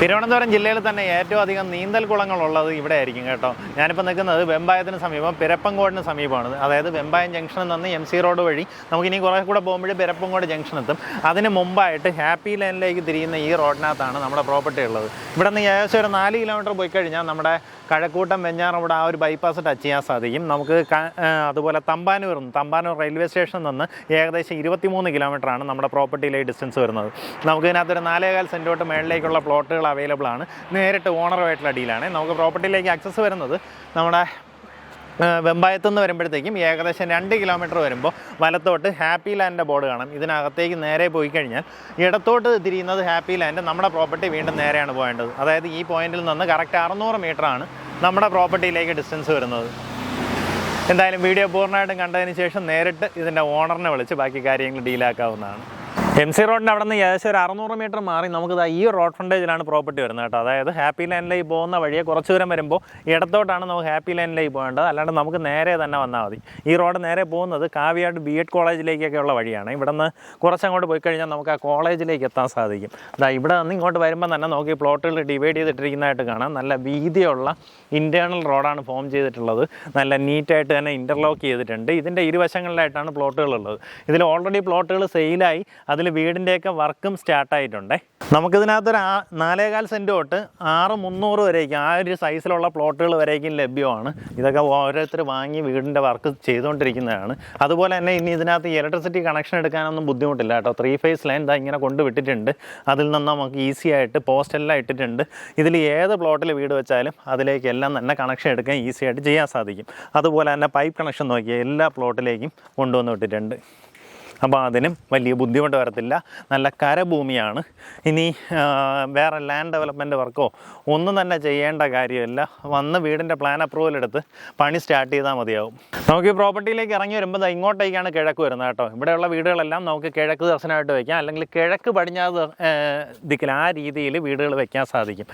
തിരുവനന്തപുരം ജില്ലയിൽ തന്നെ ഏറ്റവും അധികം നീന്തൽ കുളങ്ങളുള്ളത് ഇവിടെ ആയിരിക്കും കേട്ടോ. ഞാനിപ്പോൾ നിൽക്കുന്നത് വെമ്പായത്തിന് സമീപം പിരപ്പങ്കോടിന് സമീപമാണ്. അതായത് വെമ്പായം ജംഗ്ഷനിൽ നിന്ന് എം സി റോഡ് വഴി നമുക്കിനി കുറേ കൂടെ പോകുമ്പോൾ പിരപ്പങ്കോട് ജംഗ്ഷൻ എത്തും അതിന് മുമ്പായിട്ട് ഹാപ്പി ലൈനിലേക്ക് തിരിയുന്ന ഈ റോഡിനകത്താണ് നമ്മുടെ പ്രോപ്പർട്ടി ഉള്ളത്. ഇവിടെ നിന്ന് ഏകദേശം ഒരു നാല് കിലോമീറ്റർ പോയി കഴിഞ്ഞാൽ നമ്മുടെ കഴക്കൂട്ടം വെഞ്ഞാറവിടെ ആ ഒരു ബൈപ്പാസ് ടച്ച് ചെയ്യാൻ സാധിക്കും. നമുക്ക് അതുപോലെ തമ്പാനൂർ തമ്പാനൂർ റെയിൽവേ സ്റ്റേഷനിൽ നിന്ന് ഏകദേശം ഇരുപത്തിമൂന്ന് കിലോമീറ്ററാണ് നമ്മുടെ പ്രോപ്പർട്ടിയിലെ ഡിസ്റ്റൻസ് വരുന്നത്. നമുക്ക് ഇതിനകത്തൊരു നാലേകാൽ സെന്റോട്ട് മേളിലേക്കുള്ള പ്ലോട്ടുകൾ അവൈലബിൾ ആണ്. നേരിട്ട് ഓണറുമായിട്ടുള്ള ഡീലാണ് നമുക്ക് പ്രോപ്പർട്ടിയിലേക്ക് ആക്സസ് വരുന്നത് നമ്മുടെ വെമ്പായത്തു നിന്ന് വരുമ്പോഴത്തേക്കും ഏകദേശം രണ്ട് കിലോമീറ്റർ വരുമ്പോൾ വലത്തോട്ട് ഹാപ്പി ലാൻഡിന്റെ ബോർഡ് കാണാം. ഇതിനകത്തേക്ക് നേരെ പോയി കഴിഞ്ഞാൽ ഇടത്തോട്ട് തിരിയുന്നത് ഹാപ്പി ലാൻഡ് നമ്മുടെ പ്രോപ്പർട്ടി വീണ്ടും നേരെയാണ് പോകേണ്ടത്. അതായത് ഈ പോയിന്റിൽ നിന്ന് കറക്റ്റ് അറുന്നൂറ് മീറ്ററാണ് നമ്മുടെ പ്രോപ്പർട്ടിയിലേക്ക് ഡിസ്റ്റൻസ് വരുന്നത്. എന്തായാലും വീഡിയോ പൂർണമായിട്ടും കണ്ടതിന് ശേഷം നേരിട്ട് ഇതിന്റെ ഓണറിനെ വിളിച്ച് ബാക്കി കാര്യങ്ങൾ ഡീലാക്കാവുന്നതാണ് എം സി റോഡിന്റെ അവിടെ നിന്ന് ഏകദേശം ഒരു അറുന്നൂറ് മീറ്റർ മാറി. നമുക്ക് ഈ റോഡ് ഫ്രണ്ടേജിലാണ് പ്രോപ്പർട്ടി വരുന്നത് കേട്ടോ. അതായത് ഹാപ്പി ലൈനിലേക്ക് പോകുന്ന വഴിയെ കുറച്ച് ദൂരം വരുമ്പോൾ ഇടത്തോട്ടാണ് നമുക്ക് ഹാപ്പി ലൈനിലേക്ക് പോകേണ്ടത്. അല്ലാണ്ട് നമുക്ക് നേരെ തന്നെ വന്നാൽ മതി. ഈ റോഡ് നേരെ പോകുന്നത് കാവ്യാട് ബി എഡ് കോളേജിലേക്കൊക്കെ ഉള്ള വഴിയാണ്. ഇവിടെ നിന്ന് കുറച്ചങ്ങോട്ട് പോയി കഴിഞ്ഞാൽ നമുക്ക് ആ കോളേജിലേക്ക് എത്താൻ സാധിക്കും. അതാ ഇവിടെ നിന്ന് ഇങ്ങോട്ട് വരുമ്പോൾ തന്നെ നമുക്ക് ഈ പ്ലോട്ടുകൾ ഡിവൈഡ് ചെയ്തിട്ടിരിക്കുന്നതായിട്ട് കാണാം. നല്ല വീതിയുള്ള ഇന്റേർണൽ റോഡാണ് ഫോം ചെയ്തിട്ടുള്ളത്. നല്ല നീറ്റായിട്ട് തന്നെ ഇന്റർലോക്ക് ചെയ്തിട്ടുണ്ട്. ഇതിന്റെ ഇരുവശങ്ങളിലായിട്ടാണ് പ്ലോട്ടുകൾ ഉള്ളത്. ഇതിൽ ഓൾറെഡി പ്ലോട്ടുകൾ സെയിലായി അതിൽ വീടിന്റെയൊക്കെ വർക്കും സ്റ്റാർട്ടായിട്ടുണ്ടേ. നമുക്കിതിനകത്തൊരു ആ നാലേകാൽ സെന്റ് തൊട്ട് ആറ് മുന്നൂറ് വരേക്കും ആ ഒരു സൈസിലുള്ള പ്ലോട്ടുകൾ വരേക്കും ലഭ്യമാണ്. ഇതൊക്കെ ഓരോരുത്തർ വാങ്ങി വീടിന്റെ വർക്ക് ചെയ്തുകൊണ്ടിരിക്കുന്നതാണ്. അതുപോലെ തന്നെ ഇനി ഇതിനകത്ത് ഇലക്ട്രിസിറ്റി കണക്ഷൻ എടുക്കാനൊന്നും ബുദ്ധിമുട്ടില്ല കേട്ടോ. ത്രീ ഫേസ് ലൈൻ ഇതാ ഇങ്ങനെ കൊണ്ടുവിട്ടിട്ടുണ്ട് അതിൽ നിന്ന് നമുക്ക് ഈസി ആയിട്ട് പോസ്റ്റെല്ലാം ഇട്ടിട്ടുണ്ട്. ഇതിൽ ഏത് പ്ലോട്ടിൽ വീട് വെച്ചാലും അതിലേക്കെല്ലാം തന്നെ കണക്ഷൻ എടുക്കാൻ ഈസി ആയിട്ട് ചെയ്യാൻ സാധിക്കും. അതുപോലെ തന്നെ പൈപ്പ് കണക്ഷൻ നോക്കിയാൽ എല്ലാ പ്ലോട്ടിലേക്കും കൊണ്ടുവന്ന് വിട്ടിട്ടുണ്ട്. അപ്പോൾ അതിനും വലിയ ബുദ്ധിമുട്ട് വരത്തില്ല. നല്ല കരഭൂമിയാണ്. ഇനി വേറെ ലാൻഡ് ഡെവലപ്മെന്റ് വർക്കോ ഒന്നും തന്നെ ചെയ്യേണ്ട കാര്യമില്ല. വന്ന് വീടിന്റെ പ്ലാൻ അപ്രൂവൽ എടുത്ത് പണി സ്റ്റാർട്ട് ചെയ്താൽ മതിയാവും. നമുക്ക് ഈ പ്രോപ്പർട്ടിയിലേക്ക് ഇറങ്ങി വരുമ്പോൾ ഇങ്ങോട്ടേക്കാണ് കിഴക്ക് വരുന്നത് കേട്ടോ. ഇവിടെയുള്ള വീടുകളെല്ലാം നമുക്ക് കിഴക്ക് ദർശനമായിട്ട് വയ്ക്കാം അല്ലെങ്കിൽ കിഴക്ക് പടിഞ്ഞാറ് ദിക്കിൽ ആ രീതിയിൽ വീടുകൾ വയ്ക്കാൻ സാധിക്കും.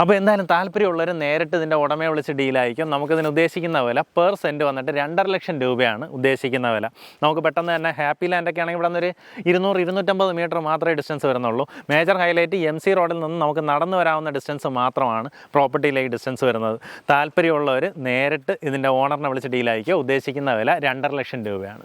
അപ്പോൾ എന്തായാലും താല്പര്യമുള്ളവർ നേരിട്ട് ഇതിന്റെ ഉടമയെ വിളിച്ച് ഡീലായിരിക്കും നമുക്കിതിന് ഉദ്ദേശിക്കുന്ന വില പെർ സെന്റ് വന്നിട്ട് രണ്ടര ലക്ഷം രൂപയാണ് ഉദ്ദേശിക്കുന്ന വില. നമുക്ക് പെട്ടെന്ന് തന്നെ ഹാപ്പി ലാൻഡൊക്കെ ആണെങ്കിൽ ഇവിടെ നിന്നൊരു ഇരുന്നൂറ് ഇരുന്നൂറ്റമ്പത് മീറ്റർ മാത്രമേ ഡിസ്റ്റൻസ് വരുന്നുള്ളൂ. മേജർ ഹൈലൈറ്റ് എം സി റോഡിൽ നിന്ന് നമുക്ക് നടന്നു വരാവുന്ന ഡിസ്റ്റൻസ് മാത്രമാണ് പ്രോപ്പർട്ടിയിലേക്ക് ഡിസ്റ്റൻസ് വരുന്നത്. താല്പര്യമുള്ളവർ നേരിട്ട് ഇതിന്റെ ഓണറിനെ വിളിച്ച് ഡീലായിരിക്കുക ഉദ്ദേശിക്കുന്ന വില രണ്ടര ലക്ഷം രൂപയാണ്.